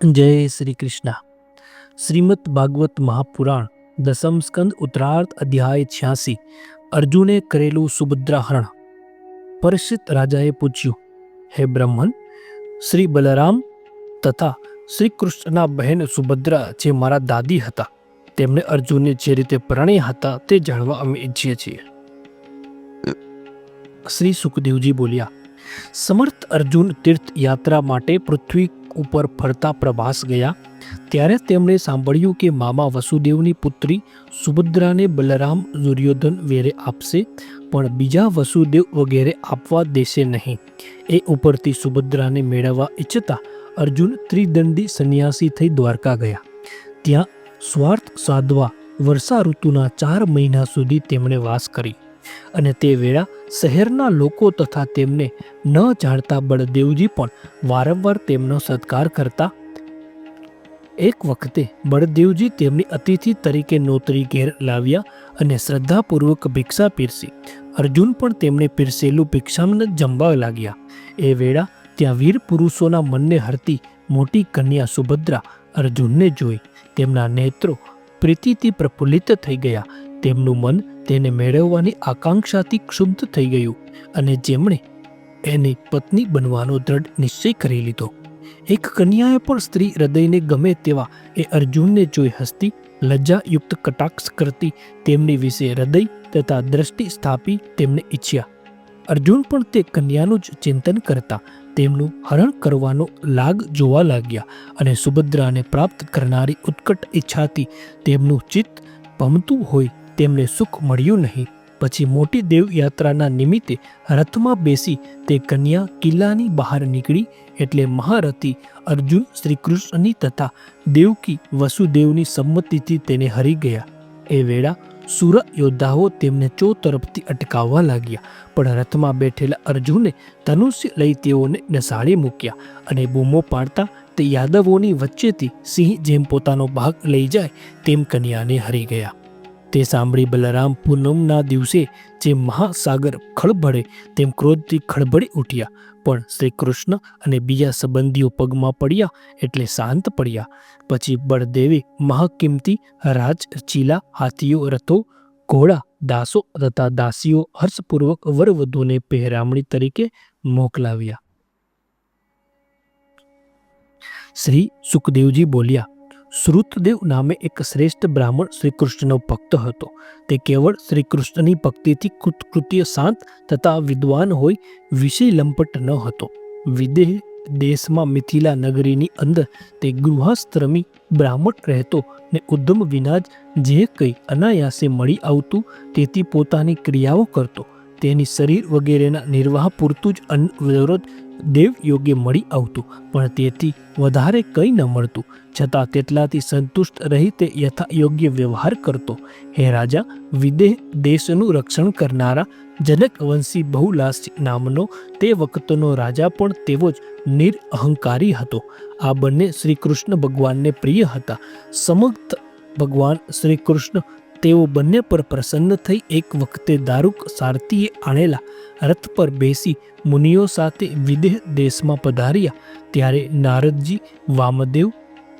જય શ્રી કૃષ્ણ. શ્રીમદ ભાગવત મહાપુરાણ, દસમ સ્કંદ, ઉત્તરાર્ધ અધ્યાય છ્યાસી. અર્જુને કરેલું સુભદ્રાહરણ. પરિષિત રાજાએ પૂછ્યું, હે બ્રહ્મન, શ્રી બલરામ તથા શ્રી કૃષ્ણના બહેન સુભદ્રા જે મારા દાદી હતા તેમણે અર્જુનને જે રીતે પ્રણય હતા તે જાણવા અમે ઈચ્છીએ છીએ. શ્રી સુખદેવજી બોલ્યા, સમર્થ અર્જુન તીર્થ યાત્રા માટે પૃથ્વી ઉપર ફરતા પ્રવાસ ગયા, ત્યારે તેમણે સાંભળ્યું કે મામા વસુદેવની પુત્રી સુભદ્રાને બલરામ દુર્યોધન વેરે આપશે, પણ બીજા વસુદેવ વગેરે આપવા દેશે નહીં. એ ઉપરથી સુભદ્રાને મેળવવા ઈચ્છતા અર્જુન ત્રિદંડી સંન્યાસી થઈ દ્વારકા ગયા. ત્યાં સ્વાર્થ સાધવા વર્ષા ઋતુના ચાર મહિના સુધી તેમણે વાસ કરી. અને તે વેળા શહેરના લોકો તથા તેમને ન જાણતા બળદેવજી પણ વારંવાર તેમનો સત્કાર કરતા. એક વખતે બળદેવજી તેમની અતિથિ તરીકે નોતરી ઘેર લાવ્યા અને શ્રદ્ધાપૂર્વક ભિક્ષા પીરસી. અર્જુન પણ તેમને પીરસેલું ભિક્ષામને જમવા લાગ્યા. એ વેળા ત્યાં વીર પુરુષોના મનને હરતી મોટી કન્યા સુભદ્રા અર્જુનને જોઈ. તેમના નેત્રો પ્રીતિથી પ્રફુલ્લિત થઈ ગયા. તેમનું મન તેને મેળવવાની આકાંક્ષાથી ક્ષુબ્ધ થઈ ગયું અને જેમણે એની પત્ની બનવાનો દ્રઢ નિશ્ચય કરી લીધો. એક કન્યાએ પણ સ્ત્રી હૃદયને ગમે તેવા એ અર્જુનને જોઈ હસતી, લજ્જાયુક્ત કટાક્ષ કરતી તેમની વિશે હૃદય તથા દ્રષ્ટિ સ્થાપી તેમને ઈચ્છ્યા. અર્જુન પણ તે કન્યાનું જ ચિંતન કરતા તેમનું હરણ કરવાનો લાગ જોવા લાગ્યા અને સુભદ્રાને પ્રાપ્ત કરનારી ઉત્કટ ઈચ્છાથી તેમનું ચિત્ત પમતું હોય તેમને સુખ મળ્યું નહીં. પછી મોટી દેવયાત્રાના નિમિત્તે રથમાં બેસી તે કન્યા કિલ્લાની બહાર નીકળી એટલે મહારથી અર્જુન શ્રીકૃષ્ણની તથા દેવકી વસુદેવની સંમતિથી તેને હરી ગયા. એ વેળા સુર યોદ્ધાઓ તેમને ચો તરફથી અટકાવવા લાગ્યા, પણ રથમાં બેઠેલા અર્જુને ધનુષ્ય લઈ તેઓને નસાળી મૂક્યા અને બૂમો પાડતા તે યાદવોની વચ્ચેથી સિંહ જેમ પોતાનો ભાગ લઈ જાય તેમ કન્યાને હરી ગયા. તે સાંભળી બલરામ પૂનમના દિવસે જે મહાસાગર ખળભળે તેમ ક્રોધથી ખળભળી ઉઠ્યા. પણ શ્રી કૃષ્ણ અને બીજા સંબંધીઓ પગમાં પડ્યા એટલે શાંત પડ્યા. પછી બળદેવે મહાકિંમતી રાજ ચીલા હાથીઓ, રથો, ઘોડા, દાસો તથા દાસીઓ હર્ષપૂર્વક વરવધુને પહેરામણી તરીકે મોકલાવ્યા. શ્રી સુખદેવજી બોલ્યા શ્રુતદેવ નામે એક શ્રેષ્ઠ બ્રાહ્મણ શ્રીકૃષ્ણનો ભક્ત હતો. તે કેવળ શ્રીકૃષ્ણની ભક્તિથી કૃતકૃત્ય શાંત તથા વિદ્વાન હોય વિષય લંપટ ન હતો. વિદેહ દેશમાં મિથિલા નગરીની અંદર તે ગૃહસ્ત્રમી બ્રાહ્મણ રહેતો ને ઉદ્ધમ વિના જ જે કંઈ અનાયાસે મળી આવતું તેથી પોતાની ક્રિયાઓ કરતો. તેની શરીર વગેરેના નિર્વાહ પૂરતું જ અન્ન દેવ યોગ્ય મળી આવતું, પણ તેથી વધારે કંઈ ન મળતું. છતાં તેટલાથી સંતુષ્ટ રહી તે યથા યોગ્ય વ્યવહાર કરતો. હે રાજા, વિદેહ દેશનું રક્ષણ કરનારા જનકવંશી બહુલાસી નામનો તે વખતનો રાજા પણ તેવો જ નિરઅહંકારી હતો. આ બંને શ્રી કૃષ્ણ ભગવાનને પ્રિય હતા. સમગ્ર ભગવાન શ્રી કૃષ્ણ તેઓ બંને પર પ્રસન્ન થઈ એક વખતે દારૂક સારથીએ આણેલા રથ પર બેસી મુનિઓ સાથે વિદેહ દેશમાં પધાર્યા. ત્યારે નારદજી, વામદેવ,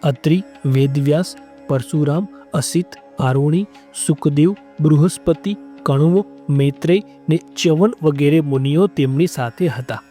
અત્રિ, વેદવ્યાસ, પરશુરામ, અસિત, આરુણી, સુખદેવ, બૃહસ્પતિ કણવો મૈત્રેય ને ચ્યવન વગેરે મુનિઓ તેમની સાથે હતા.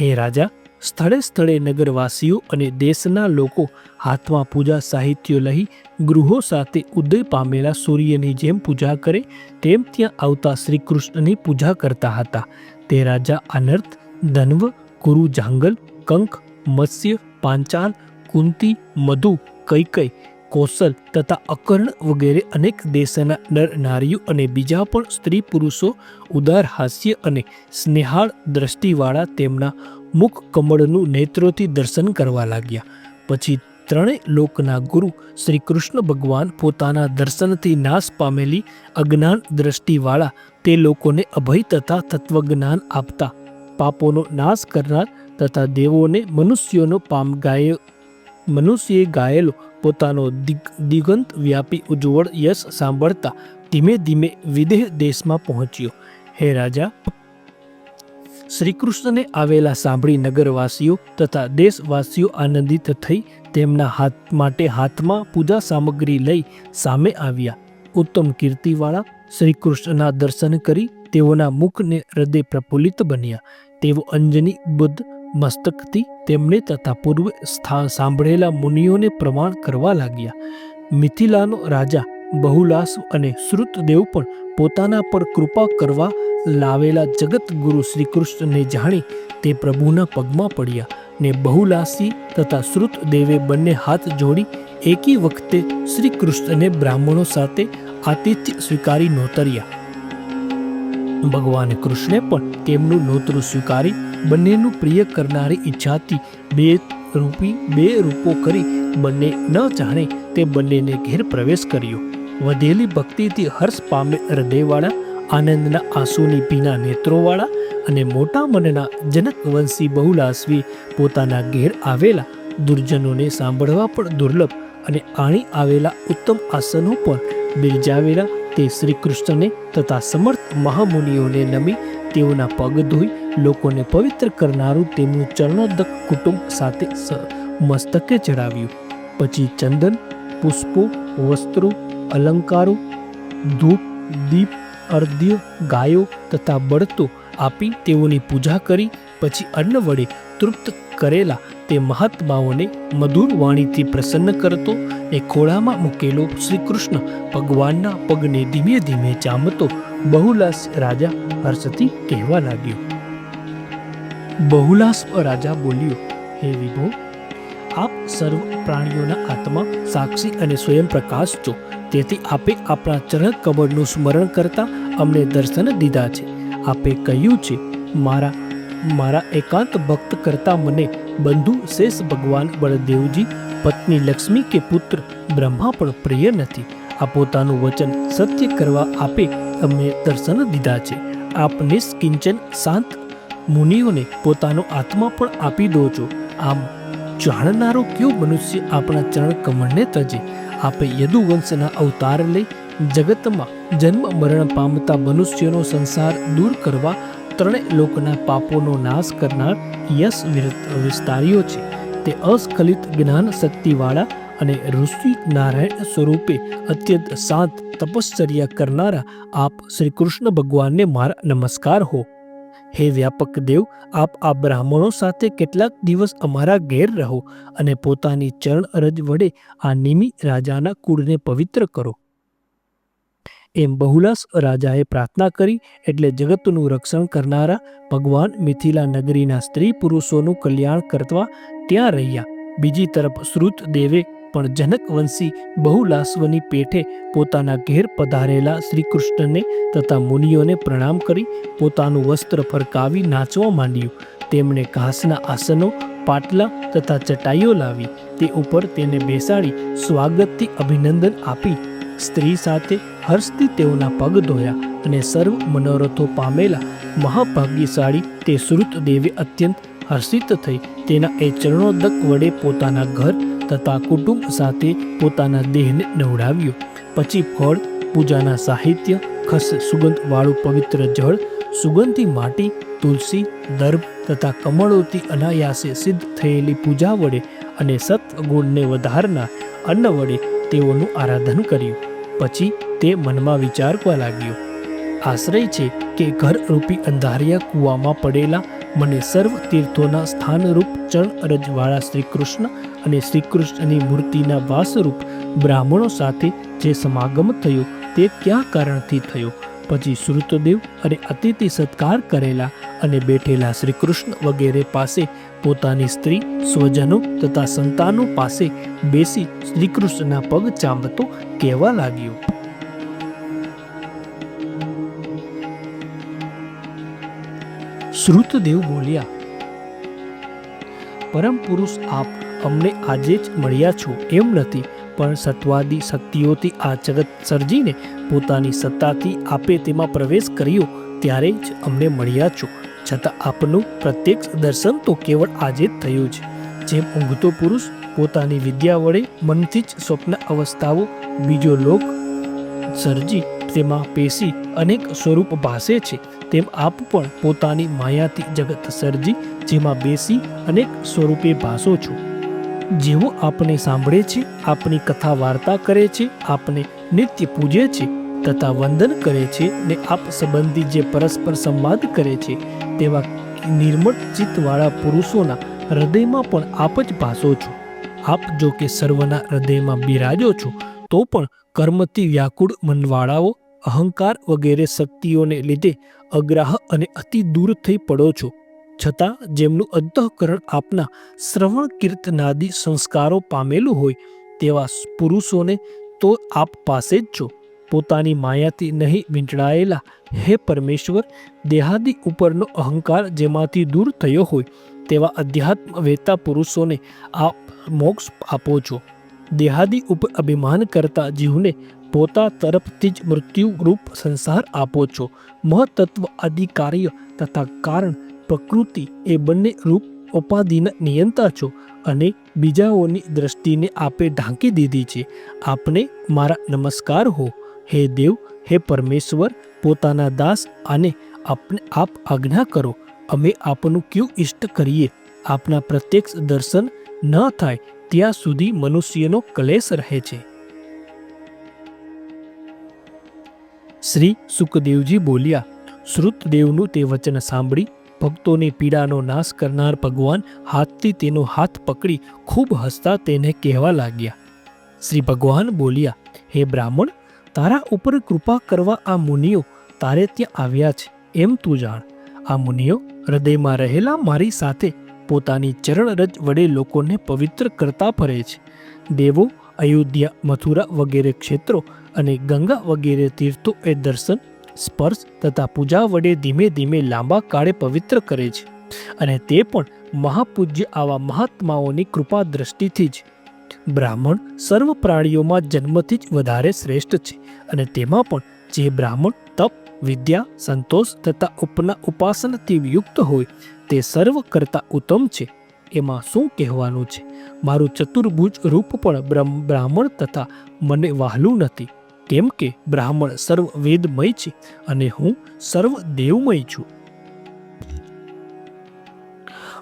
હે રાજા સ્થળે સ્થળે નગરવાસીઓ અને દેશના લોકો હાથમાં પૂજા સાહિત્યો લઈ ગૃહો સાથે ઉદય પામેલા સૂર્યની જેમ પૂજા કરે તેમ ત્યાં આવતા શ્રી કૃષ્ણની પૂજા કરતા હતા. તે રાજા અનર્થ, ધન્વ, કુરુ જાંગલ, કંક, મત્સ્ય પાંચાલ કુંતી, મધુ કૈકઈ કૌશલ તથા અકર્ણ વગેરે અનેક દેશના નર નારીઓ અને બીજા પણ સ્ત્રી પુરુષો ઉદાર હાસ્ય અને સ્નેહાળ દ્રષ્ટિવાળા તેમના મુખ કમળનું નેત્રોથી દર્શન કરવા લાગ્યા. પછી ત્રણેય લોકના ગુરુ શ્રી કૃષ્ણ ભગવાન પોતાના દર્શનથી નાશ પામેલી અજ્ઞાન દ્રષ્ટિવાળા તે લોકોને અભય તથા તત્વજ્ઞાન આપતા. પાપોનો નાશ કરનાર તથા દેવોને મનુષ્યોનો પામ ગાય મનુષ્યએ ગાયેલો પોતાનો દિગ, દિગંત વ્યાપી ઉજ્જવળ યશ સાંભળતા ધીમે ધીમે વિદેહ દેશમાં પહોંચ્યો. હે રાજા શ્રીકૃષ્ણને આવેલા સાંભળી નગરવાસીઓ તથા દેશવાસીઓ આનંદિત થઈ તેમના હાથ માટે હાથમાં પૂજા સામગ્રી લઈ સામે આવ્યા. ઉત્તમ કીર્તિવાળા શ્રીકૃષ્ણના દર્શન કરી તેઓના મુખને હૃદય પ્રફુલ્લિત બન્યા. તેઓ અંજની, બુદ્ધ, મસ્તકથી તેમને તથા પૂર્વે સ્થા સાંભળેલા મુનિઓને પ્રમાણ કરવા લાગ્યા. મિથિલાનો રાજા બહુલાસ અને શ્રુતદેવ પણ પોતાના પર કૃપા કરવા લાવેલા જગત ગુરુ શ્રીકૃષ્ણને જાણી તે પ્રભુના પગમાં પડ્યા ને બહુલાસી તથા શ્રુતદેવે બંને હાથ જોડી એકી વખતે શ્રી કૃષ્ણને બ્રાહ્મણો સાથે આતિથ્ય સ્વીકારી નોતર્યા. ભગવાન કૃષ્ણે પણ તેમનું નોતરું સ્વીકારી બંનેનું પ્રિય કરનારી ઈચ્છાથી બે રૂપી બે રૂપો કરી બંને ન જાણે તે બંનેને ઘેર પ્રવેશ કર્યો. વધેલી ભક્તિથી હર્ષ પામે હૃદયવાળા, આનંદના આંસુની ભીના નેત્રોવાળા અને મોટા મનના જનકવંશી બહુલાસવી પોતાના ઘેર આવેલા દુર્જનોને સાંભળવા પણ દુર્લભ અને આણી આવેલા ઉત્તમ આસનો પણ બિરજાવેલા તે શ્રી કૃષ્ણને તથા સમર્થ મહામુનિઓને નમી તેઓના પગ ધોઈ લોકોને પવિત્ર કરનારું તેમનું ચરણોદક કુટુંબ સાથે મસ્તકે ચડાવ્યું પછી ચંદન, પુષ્પો, વસ્ત્રો અલંકારો, ધૂપ, દીપ, અર્ધ્ય, ગાયો તથા બળતો આપી તેઓની પૂજા કરી, પછી અન્ન વડે તૃપ્ત કરેલા તે મહાત્માઓને મધુર વાણીથી પ્રસન્ન કરતો, એ ખોળામાં મૂકેલો શ્રી કૃષ્ણ ભગવાનના પગને ધીમે ધીમે ચામતો બહુલાસ રાજા હર્ષથી કહેવા લાગ્યો. બહુલાસ રાજા બોલ્યો, હે વિભો, આપ સર્વ પ્રાણીઓના આત્મા, સાક્ષી અને સ્વયં પ્રકાશ છો. તેથી આપે આપણા ચરણ કમળનું સ્મરણ કરતા અમને દર્શન દીધા છે. આપે કહ્યું છે, મારા મારા એકાંત ભક્ત કરતા મને બંધુ શેષ ભગવાન બળદેવજી, પત્ની લક્ષ્મી કે પુત્ર બ્રહ્મા પણ પ્રિય નથી. આ પોતાનું વચન સત્ય કરવા આપે અમને દર્શન દીધા છે. આપ નિષ્કિંચન શાંત મુનિઓને પોતાનો આત્મા પણ આપી દો છો. આમ જાણનારો કયો મનુષ્ય આપણા ચરણ કમળને તજે આપે યદુવંશના અવતાર લઈ જગતમાં જન્મ, મરણ પામતા મનુષ્યનો સંસાર દૂર કરવા ત્રણેય લોકના પાપોનો નાશ કરનાર યશ વિસ્તાર્યો છે. તે અસ્ખલિત જ્ઞાન શક્તિવાળા અને ઋષિ નારાયણ સ્વરૂપે અત્યંત શાંત તપશ્ચર્યા કરનારા આપ શ્રી કૃષ્ણ ભગવાનને મારા નમસ્કાર હો. હે વ્યાપક દેવ, આપ આ બ્રાહ્મણો સાથે કેટલાક દિવસ અમારા ઘેર રહો અને પોતાની ચરણ અરજ વડે આ નિમિ રાજાના કુળને પવિત્ર કરો. એમ બહુલાસ રાજાએ પ્રાર્થના કરી એટલે જગતનું રક્ષણ કરનારા ભગવાન મિથિલા નગરીના સ્ત્રી પુરુષોનું કલ્યાણ કરવા ત્યાં રહ્યા. બીજી તરફ શ્રુત દેવે પણ જનકવંશી બહુલાસ્વની પેઠે પોતાના ઘેર પધારેલા શ્રી કૃષ્ણને તથા મુનિઓને પ્રણામ કરી પોતાનું વસ્ત્ર ફરકાવી નાચવા માંડ્યું. તેમણે ઘાસના આસનો, પાટલા તથા ચટાઈઓ લાવી. તે ઉપર તેને બેસાડી સ્વાગતથી અભિનંદન આપી. સ્ત્રી સાથે હર્ષથી તેઓના પગ ધોયા અને સર્વ મનોરથો પામેલા મહાભાગ્યશાળી તે શ્રુત દેવી અત્યંત હર્ષિત થઈ. તેના એ ચરણોદક વડે પોતાના ઘર તથા કુટુંબ સાથે પોતાના દેહને નવડાવ્યો. પછી ફળ, પૂજાના સાહિત્ય, ખસ સુગંધવાળું પવિત્ર જળ, સુગંધી માટી, તુલસી દર્ભ તથા કમળોથી અનાયાસે સિદ્ધ થયેલી પૂજા વડે અને સત્ગુણને વધારના અન્ન વડે તેઓનું આરાધન કર્યું. પછી તે મનમાં વિચારવા લાગ્યો. આશ્રય છે કે ઘર રૂપી અંધારિયા કૂવામાં પડેલા મને સર્વ તીર્થોના સ્થાનરૂપ ચરણ અરજવાળા શ્રી કૃષ્ણ અને શ્રી કૃષ્ણની મૂર્તિના વાસરૂપ બ્રાહ્મણો સાથે જે સમાગમ થયો તે ક્યાં કારણથી થયો? પછી શ્રુતદેવ અને અતિથિ સત્કાર કરેલા અને બેઠેલા શ્રી કૃષ્ણ વગેરે પાસે પોતાની સ્ત્રી, સ્વજનો તથા સંતાનો પાસે બેસી શ્રી કૃષ્ણના પગ ચાંબતો કહેવા લાગ્યો. શ્રુતદેવ બોલ્યા, પરમ પુરુષ આપ અમને આજે જ મળ્યા છો એમ નથી, પણ સત્વાદી શક્તિઓથી આ જગત સર્જીને પોતાની સત્તાથી આપે તેમાં પ્રવેશ કર્યો ત્યારે જ અમને મળ્યા છો. છતાં આપનું પ્રત્યક્ષ દર્શન તો કેવળ આજે જ થયું છે. જેમ ઊંઘતો પુરુષ પોતાની વિદ્યા વડે મનથી જ સ્વપ્ન અવસ્થાઓ બીજો લોક સર્જી તેમાં પેશી અનેક સ્વરૂપ ભાસે છે. તેમ આપ પણ પોતાની માયાથી જગત સર્જી, જેમાં બેસી અનેક સ્વરૂપે ભાસો છો. જેવો આપને સાંભળે છે, આપની કથા વાર્તા કરે છે, આપને નિત્ય પૂજે છે, તથા વંદન કરે છે ને આપ સંબંધી જે પરસ્પર સંવાદ કરે છે, તેવા નિર્મળ ચિત્તવાળા પુરુષોના હૃદયમાં પણ આપ જ ભાસો છો. આપ જો કે સર્વના હૃદયમાં બિરાજો છો, તો પણ કર્મથી વ્યાકુળ મનવાળાઓ અહંકાર વગેરે શક્તિઓને લીધે અગ્રાહ અને અતિ દૂર થઈ પડો છો. છતાં, જેમનું અંતઃકરણ આપના શ્રવણ કીર્તનાદિ સંસ્કારો પામેલું હોય, તેવા પુરુષોને તો આપ પાસે જ છો. પોતાની માયાથી નહીં વીંટળાયેલા હે પરમેશ્વર, દેહાદી ઉપરનો અહંકાર જેમાંથી દૂર થયો હોય, તેવા અધ્યાત્મ વેતા પુરુષોને આપ મોક્ષ આપો છો. દેહાદી ઉપર અભિમાન કરતા જીવને પોતા તરફથી જ મૃત્યુ રૂપ સંસાર આપો છો. મહતત્વ આદિ તથા કારણ પ્રકૃતિ એ બંને રૂપ ઉપાધિના નિયંતા છો અને બીજાઓની દ્રષ્ટિને આપે ઢાંકી દીધી છે. આપને મારા નમસ્કાર હો. હે દેવ, હે પરમેશ્વર, પોતાના દાસ અને આપને આપ આજ્ઞા કરો. અમે આપનું ક્યું ઇષ્ટ કરીએ? આપના પ્રત્યક્ષ દર્શન ન થાય, ત્યાં સુધી મનુષ્યનો કલેશ રહે છે. શ્રી સુખદેવજી બોલ્યા, શ્રુતદેવનું તે વચન સાંભળી ભક્તોની પીડાનો નાશ કરનાર ભગવાન હાથથી તેનો હાથ પકડી ખૂબ હસતા તેને કહેવા લાગ્યા. શ્રી ભગવાન બોલ્યા, હે બ્રાહ્મણ, તારા ઉપર કૃપા કરવા આ મુનિઓ તારે ત્યાં આવ્યા છે, એમ તું જાણ. આ મુનિઓ હૃદયમાં રહેલા મારી સાથે પોતાની ચરણરજ વડે લોકોને પવિત્ર કરતા ફરે છે. દેવો, અયોધ્યા, મથુરા વગેરે ક્ષેત્રો અને ગંગા વગેરે તીર્થો એ દર્શન, સ્પર્શ તથા પૂજા વડે ધીમે ધીમે લાંબા કાળે પવિત્ર કરે છે. અને તે પણ મહાપૂજ્ય આવા મહાત્માઓની કૃપા દ્રષ્ટિથી જ. બ્રાહ્મણ સર્વ પ્રાણીઓમાં જન્મથી જ વધારે શ્રેષ્ઠ છે અને તેમાં પણ જે બ્રાહ્મણ તપ, વિદ્યા, સંતોષ તથા ઉપના ઉપાસનાથી યુક્ત હોય તે સર્વ કરતા ઉત્તમ છે. એમાં શું કહેવાનું છે? મારું ચતુર્ભુજ રૂપ પણ બ્રાહ્મણ તથા મને વહાલું નથી. કેમ કે બ્રાહ્મણ સર્વ વેદમય છે અને હું સર્વ દેવમય છું.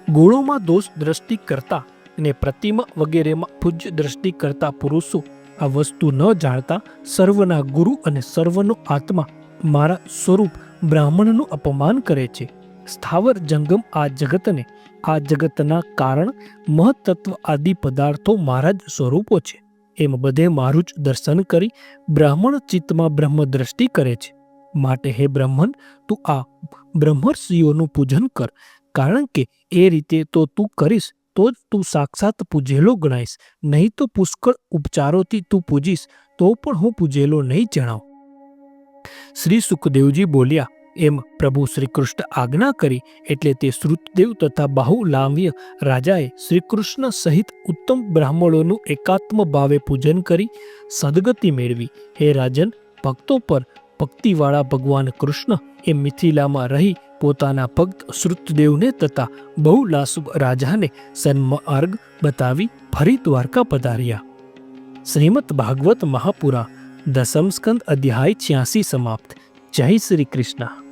ગુણોમાં દોષ દ્રષ્ટિ કરતા અને પ્રતિમા વગેરેમાં પૂજ્ય દ્રષ્ટિ કરતા પુરુષો આ વસ્તુ ન જાણતા સર્વના ગુરુ અને સર્વનો આત્મા મારા સ્વરૂપ બ્રાહ્મણનું અપમાન કરે છે. સ્થાવર જંગમ આ જગતને, આ જગતના કારણ, મહત્તત્વ આદિ પદાર્થો મારા જ સ્વરૂપો છે. એમ બધે મારું જ દર્શન કરી બ્રાહ્મણ ચિત્તમાં બ્રહ્મ દ્રષ્ટિ કરે છે. માટે હે બ્રહ્મન, તું આ બ્રહ્મર્ષિઓનું પૂજન કર, કારણ કે એ રીતે તો તું કરીશ, તો જ તું સાક્ષાત પૂજેલો ગણાઈશ. નહીં તો પુષ્કળ ઉપચારોથી તું પૂજીશ, તો પણ હું પૂજેલો નહીં જણાવ. શ્રી સુખદેવજી બોલ્યા એમ પ્રભુ શ્રીકૃષ્ણ આજ્ઞા કરી એટલે તે શ્રુતદેવ તથા બાહુલાવ્ય રાજાએ શ્રીકૃષ્ણ સહિત ઉત્તમ બ્રાહ્મણોનું એકાત્મ ભાવે પૂજન કરી સદગતિ મેળવી. હે રાજન, ભક્તો પર ભક્તિવાળા ભગવાન કૃષ્ણ એ મિથિલામાં રહી પોતાના ભક્ત શ્રુતદેવને તથા બહુલાસુબ રાજાને સન્માર્ગ બતાવી ફરી દ્વારકા પધાર્યા. શ્રીમદ ભાગવત મહાપુરા દસમ સ્કંદ અધ્યાય છ્યાસી સમાપ્ત. જય શ્રી કૃષ્ણ.